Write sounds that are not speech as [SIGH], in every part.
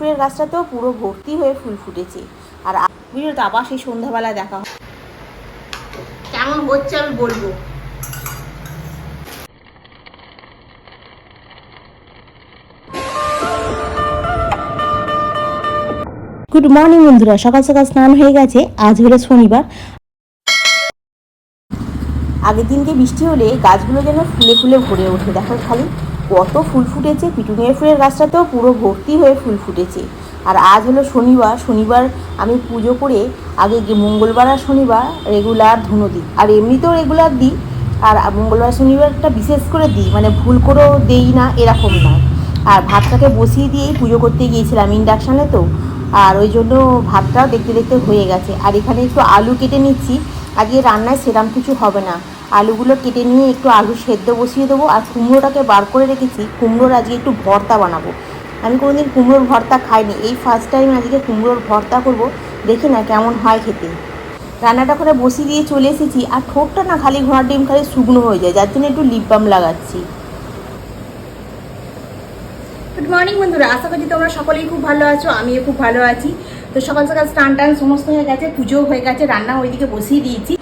ফুলের গাছটাতেও পুরো ভর্তি হয়ে ফুল ফুটেছে। আর বুঝলো তো আবার সেই সন্ধ্যাবেলা দেখা কেমন হচ্ছে আমি বলব? গুড মর্নিং বন্ধুরা সকাল সকাল স্নান হয়ে গেছে আজ হলো শনিবার। আগের দিনকে বৃষ্টি হলে গাছগুলো যেন ফুলে ফুলে ভরে ওঠে দেখো খালি। কত ফুল ফুটেছে পিটুনিয়া ফুলের গাছটাতেও পুরো ভর্তি হয়ে ফুল ফুটেছে। আর আজ হলো শনিবার শনিবার আমি পুজো করে আগে মঙ্গলবার আর শনিবার রেগুলার ধুনো দিই। আর এমনিতেও রেগুলার দিই, আর মঙ্গলবার শনিবারটা বিশেষ করে দিই মানে ভুল করেও দেই না, এরকম নয় আর ভাতটাকে বসিয়ে দিয়েই পুজো করতে গিয়েছিলাম ইন্ডাকশানে তো, আর ওই জন্য ভাতটাও দেখতে দেখতে হয়ে গেছে। আর এখানে একটু আলু কেটে নিচ্ছি, আজকে রান্নায় সেরাম কিছু হবে না। আলুগুলো কেটে নিয়ে একটু আলু সেদ্ধ বসিয়ে দেবো। আর কুমড়োটাকে বার করে রেখেছি। কুমড়োর আজকে একটু ভর্তা বানাবো। আমি কোনোদিন কুমড়োর ভর্তা খাইনি। এই ফার্স্ট টাইম আজকে কুমড়োর ভর্তা করব। দেখি না কেমন হয় খেতে। রান্নাটা করে বসিয়ে দিয়ে চলে এসেছি। আর ঠোঁটটা না খালি ঘোড়ার ডিম খালি শুকনো হয়ে যায়। যার জন্য একটু লিপ বাম লাগাচ্ছি। গুড মর্নিং বন্ধুরা। আশা করছি তোমরা সকলেই খুব ভালো আছো। আমিও খুব ভালো আছি। তো সকাল সকাল স্নান টান সমস্ত হয়ে গেছে। পুজো হয়ে গেছে। রান্না ওইদিকে বসিয়ে দিয়েছি।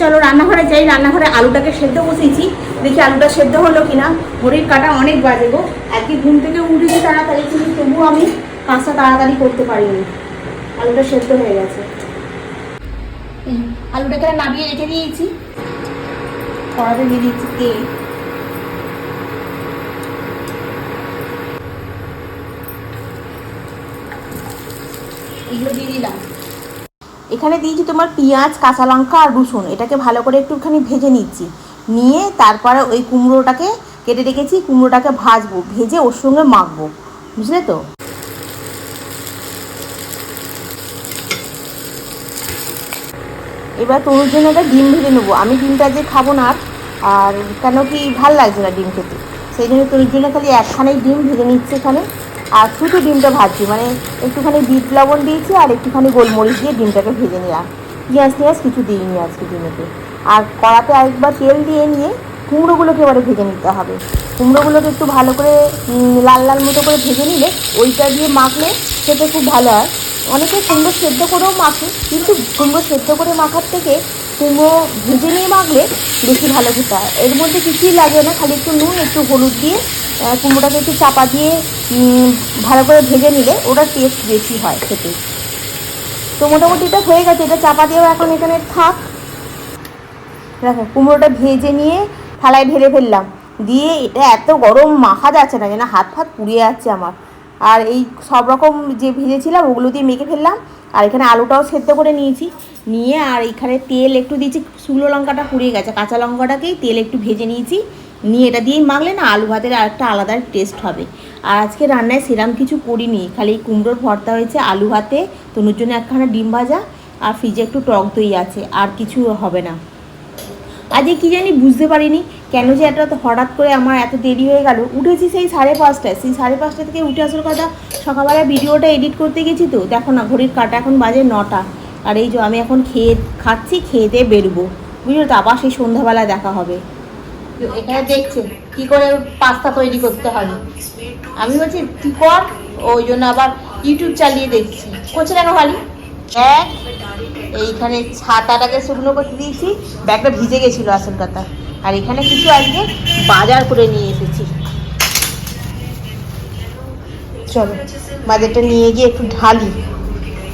চলো রান্নাঘরে যাই, রান্নাঘরে আলুটাকে সেদ্ধ বসিয়েছি। দেখি আলুটা সেদ্ধ হলো কিনা। ঘড়ির কাটা অনেক বাজে গো। আজকে ঘুম থেকে উঠেছি তাড়াতাড়ি, কিন্তু তবুও আমি কাজটা তাড়াতাড়ি করতে পারিনি। আলুটা সেদ্ধ হয়ে গেছে। আলুটাকে নামিয়ে রেখে দিয়েছি। কড়াতে দিয়ে দিয়েছি তেল। এগুলো দিয়ে দিলাম। এখানে দিয়েছি তোমার পেঁয়াজ কাঁচা লঙ্কা আর রসুন। এটাকে ভালো করে একটুখানি ভেজে নিচ্ছি। নিয়ে তারপরে ওই কুমড়োটাকে কেটে রেখেছি কুমড়োটাকে ভাজবো ভেজে ওর সঙ্গে মাখবো। বুঝলে তো? এবার তনুর জন্য একটা ডিম ভেজে নেব। আমি ডিমটা যে খাব না আর, কেন কি ভালো লাগছে না ডিম খেতে? সেই জন্য তনুর জন্য খালি একখানে ডিম ভেজে নিচ্ছে এখানে। আর শুধু ডিমটা ভাজছি মানে একটুখানি বিট লবণ দিয়েছি আর একটুখানি গোলমরিচ দিয়ে ডিমটাকে ভেজে নিলাম। পেঁয়াজ টিয়াজ কিছু দিইনি আজকে ডিমেতে। আর কড়াতে আরেকবার তেল দিয়ে নিয়ে কুমড়োগুলোকে এবারে ভেজে নিতে হবে। কুমড়োগুলোকে একটু ভালো করে লাল লাল মতো করে ভেজে নিলে ওইটা দিয়ে মাখলে খেতে খুব ভালো হয়। অনেকে কুমড়ো সেদ্ধ করেও মাখে, কিন্তু কুমড়ো সেদ্ধ করে মাখার থেকে কুমড়ো ভেজে নিয়ে মাখলে বেশি ভালো খেতে হয়। এর মধ্যে কিছুই লাগে না, খালি একটু নুন, একটু হলুদ দিয়ে কুমড়োটাকে একটু চাপা দিয়ে ভালো করে ভেজে নিলে ওটা টেস্ট বেশি হয় খেতে। তো মোটামুটি এটা হয়ে গেছে, এটা চাপা দিয়েও এখন এখানে থাক। দেখো, কুমড়োটা ভেজে নিয়ে থালায় ঢেলে ফেললাম। দিয়ে এটা এত গরম, মাখা যাচ্ছে না, যেন হাত ফাত পুড়িয়ে যাচ্ছে আমার। আর এই সব রকম যে ভেজেছিলাম, ওগুলো দিয়ে মেখে ফেললাম। আর এখানে আলুটাও সেদ্ধ করে নিয়েছি। নিয়ে আর এখানে তেল একটু দিয়েছি, শুকনো লঙ্কাটা পুড়িয়ে গেছে, কাঁচা লঙ্কাটাকেই তেল একটু ভেজে নিয়েছি। নিয়ে এটা দিয়েই মাখলে না আলু ভাতের আর একটা আলাদা টেস্ট হবে। আর আজকে রান্নায় সেরাম কিছু করিনি, খালি কুমড়োর ভর্তা হয়েছে আলু ভাতে, তনুর জন্য একখানা ডিম ভাজা, আর ফ্রিজে একটু টক দই আছে, আর কিছু হবে না। আজকে কি জানি বুঝতে পারিনি, কেন যে এটা হঠাৎ করে আমার এত দেরি হয়ে গেল। উঠেছি সেই সাড়ে পাঁচটায়, সেই সাড়ে পাঁচটা থেকে উঠে আসার কথা, সকালবেলা ভিডিওটা এডিট করতে গেছি তো, দেখো না, ঘড়ির কাটা এখন বাজে নটা। আর এই যে আমি এখন খেয়ে, খাচ্ছি, খেয়ে দিয়ে বেরোবো। বুঝলো তো, আবার সেই সন্ধ্যাবেলা দেখা হবে। এখানে দেখছে, কি করে পাস্তা তৈরি করতে হবে। আমি বলছি কি কর। ওই জন্য আবার ইউটিউব চালিয়ে দেখছি। করছে দেখো খালি? এক এইখানে ছাতাটাকে শুকনো করতে দিয়েছি, ব্যাগটা ভিজে গেছিল আসল কথা আর এখানে কিছু আজকে বাজার করে নিয়ে এসেছি। চলো, বাজারটা নিয়ে গিয়ে একটু ঢালি,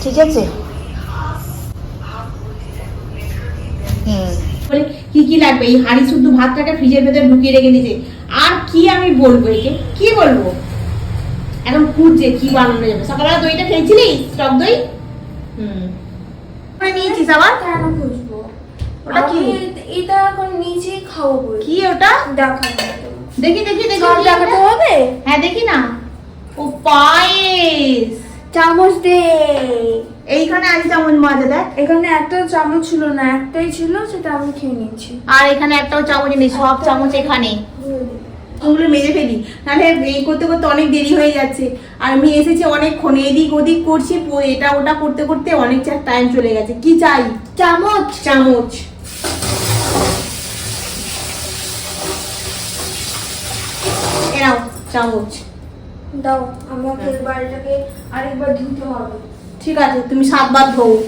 ঠিক আছে? কি কি লাগবে? এই হাঁড়ি শুদ্ধ ভাতটাকে ফ্রিজের ভেতরে ঢুকিয়ে রেখে দিয়েছে। আর কি আমি বলব একে? কি বলব? এখন খুঁজছে কি বানানো যাবে। সকালবেলা দইটা খেয়েছিলিস টক দই? হুম। নিয়েছিস আবার? কেন খুঁজবো? ওটা কি? এটা এখন নিচে খাব কি ওটা? দেখি দেখি দেখি। সব দেখাতে হবে? হ্যাঁ দেখি না। ও পায়েস! চামচ দে। এইখানে আছে চামচ মাজা দেখ। এখানে একটা চামচ ছিল না একটাই ছিল সেটা আমি খেয়ে নিচ্ছি আর এখানে একটাও চামচ নেই সব চামচ এখানে। ওগুলো মেজে ফেলি। নাহলে এই করতে করতে অনেক দেরি হয়ে যাচ্ছে। আর আমি এসেছি অনেকক্ষণ এদিক ওদিক করছি প- এটা ওটা করতে করতে অনেক টাইম চলে গেছে। কি চাই? চামচ। চামচ। এনাও চামচ। দাও আমাকে বাড়িটাকে আরেকবার ধুতে হবে। ঠিক আছে, তুমি সাতবার ধোও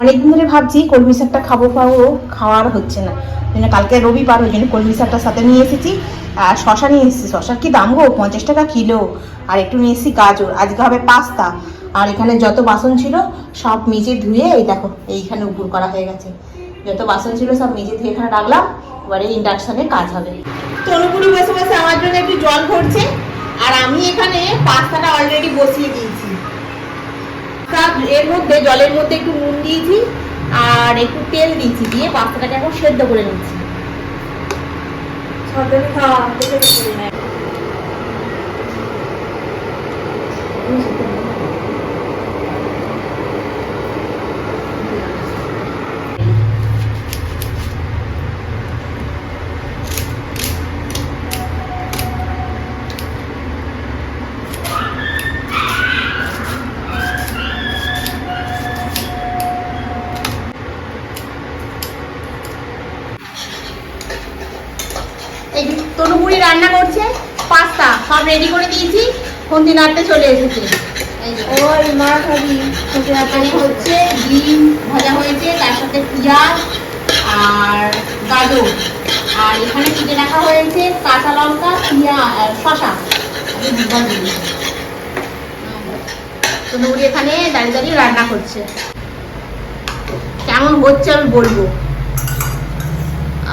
অনেকদিন ধরে ভাবছি কলমি শাকটা খাব খাব, খাওয়ার হচ্ছে না। জন্য কালকে রবিবার, ওই জন্য কলমি শাকটা সাথে নিয়ে এসেছি। আর শশা নিয়ে এসেছি। শশার কি দাম গো? পঞ্চাশ টাকা কিলো। আর একটু নিয়ে এসেছি গাজর। আজকে হবে পাস্তা। আর এখানে যত বাসন ছিল, সব মেজে ধুয়ে, এই দেখো, এইখানে উপর করা হয়ে গেছে। যত বাসন ছিল, সব মেজে ধুয়ে এখানে রাখলাম। এবারে ইন্ডাকশনে কাজ হবে। তনুপুরি বসে বসে আমার জন্য একটু জল ভরছে। আর আমি এখানে পাস্তাটা অলরেডি বসিয়ে দিয়েছি। তার এর মধ্যে, জলের মধ্যে একটু নুন দিয়েছি আর একটু তেল দিয়েছি দিয়ে পাস্তাটাকে এখন সেদ্ধ করে নিচ্ছি। তনুপুরি রান্না করছে পাস্তা সব রেডি করে দিয়েছি ফন্দি নাড়তে চলে এসেছে। ওই মা খাবি হচ্ছে ডিম ভাজা হয়েছে তার সাথে পেঁয়াজ আর গাজর। আর এখানে কেটে রাখা হয়েছে কাঁচা লঙ্কা পেঁয়াজ শশা তনুপুরি এখানে দাঁড়িয়ে দাঁড়িয়ে রান্না করছে। কেমন হচ্ছে আমি বলব।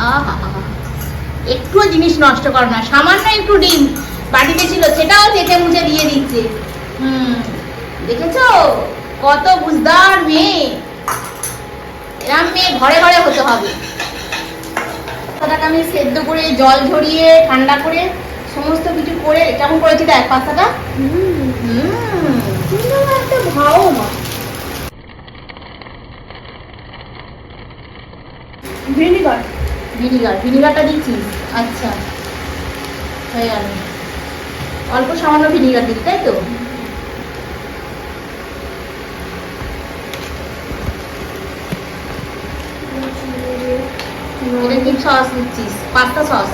আহা। একটুও জিনিস নষ্ট করে না। সামান্য একটু ডিম বাটিতে ছিল, সেটাও চেটে মুছে দিয়ে দিচ্ছে। হুম, দেখেছ? কত বুঝদার মেয়ে। এরম মেয়ে ঘরে ঘরে হতে হবে। আমি সেদ্ধ করে, জল ঝরিয়ে, ঠান্ডা করে, সমস্ত কিছু করে, কেমন করেছি দেখ পাস্তাটা একটা ভাও ভিনিগার ভিনিগার ভিনিগারটা দিচ্ছিস আচ্ছা। হয়ে গেল। অল্প সামান্য ভিনিগার দিবি তাই তো? এটা কি সস দিচ্ছিস? Pasta sauce?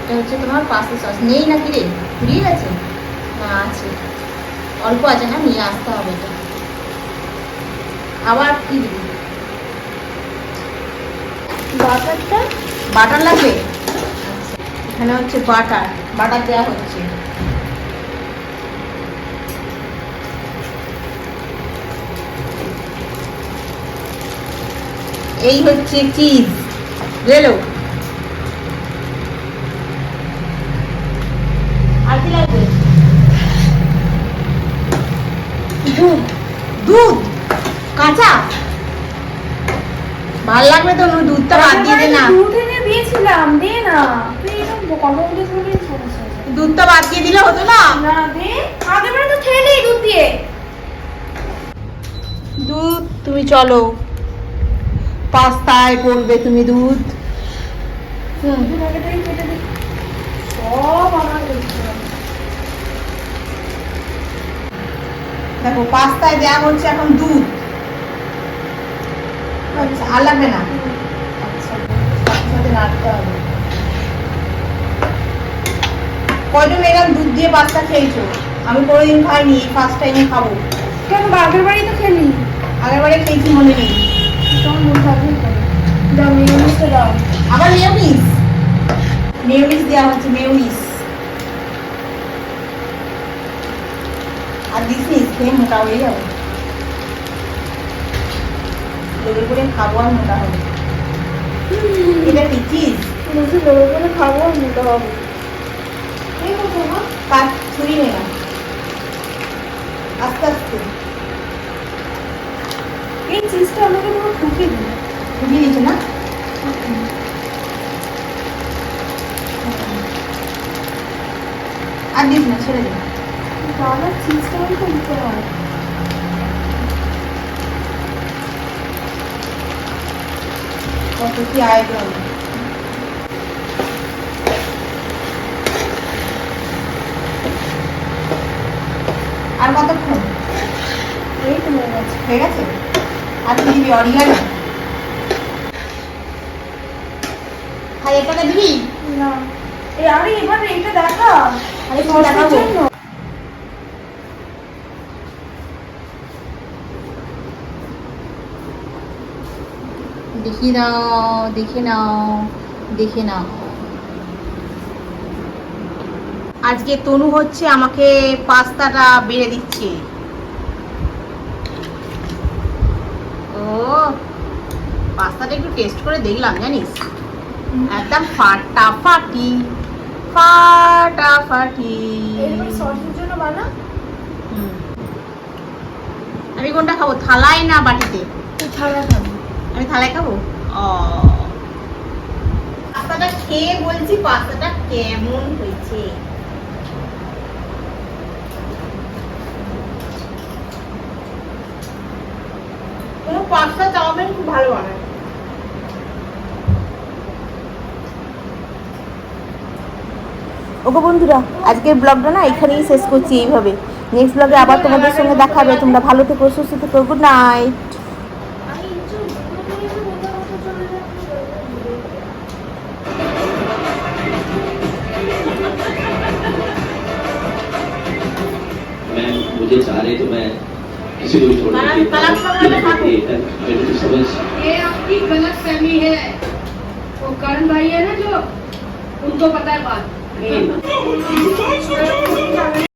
এটা হচ্ছে তোমার পাস্তা সস। নেই নাকি রে? ফুরিয়ে গেছে? না আছে। অল্প আছে হ্যাঁ নিয়ে আসতে হবে এটা। আবার কি দিবি? বাটারটা? বাটার লাগবে? এখানে হচ্ছে বাটার। বাটার দেওয়া হচ্ছে। এই হচ্ছে চিজ। গেলো আর কি লাগবে দুধ দুধ কাঁচা ভালো লাগবে তো? দুধটা বাদ দিয়ে দে না। দুধ এনে দিয়েছিলাম দে না। তুই এরকম। দুধটা বাদ দিয়ে দিলে হতো না? না দে। তো খেলি দুধ দিয়ে। দুধ তুমি চলো। পাস্তায় তুমি দুধ। হুম। সব আমার দেখো পাস্তায় দেওয়া হচ্ছে এখন দুধ। আর লাগবে না। আচ্ছা কয়জন এরকম দুধ দিয়ে পাস্তা খেয়েছো? আমি কোনোদিন খাইনি ফার্স্ট টাইমে খাব। কেন আগের বাড়ি তো খেলি। আগেরবারে খেয়েছি মনে নেই। আবার মেয়োনিজ মেয়োনিজ দেওয়া হচ্ছে মেয়োনিজ আর দিস নিস খেয়ে মোটা হয়ে যাবে লেগে করে খাব আর মোটা হবে। এটা কি চিজ? মুখে লোক করে খাব আর মোটা হবে। এই মতো না কাজ ছুরি নে না আস্তে আস্তে। এই চিজটা আমাকে দিচ্ছে না? আর দিস না ছেড়ে দে। দাদা চিজটা আমাকে দিতে হয়। কত কি আয়োজন? আর কতক্ষণ? এই তো হয়ে গেছে হয়ে গেছে? আর কি দিবি অরিগানো হাজার টাকা দিবি? না। এই আরে এবার এইটা দেখা আরে তোমার দেখাবো। দেখি নাও দেখে নাও দেখে নাও। আজকে তনু হচ্ছে আমাকে পাস্তাটা বেড়ে দিচ্ছে। ও পাস্তাটা একটু টেস্ট করে দেখলাম জানিস? একদম ফাটাফাটি ফাটাফাটি। আমি কোনটা খাব থালায় না বাটিতে? ছাড়া খাবি। আমি থালায় খাব? ও। পাস্তাটা খেয়ে বলছি পাস্তাটা কেমন হয়েছে? কোনো পাস্তা চাউমিন খুব ভালো বানায়। ওকে বন্ধুরা আজকের ব্লগটা না এখানেই শেষ করছি এইভাবে। নেক্সট ব্লগে আবার তোমাদের সঙ্গে দেখাবে তোমরা ভালো থেকো সুস্থ থেকো গুড নাইট मुझे चाह रहे तो मैं किसी को भी छोड़ समझ ये आपकी गलत फहमी है। वो करण भाई है ना जो उनको पता है बात। [LAUGHS] [LAUGHS]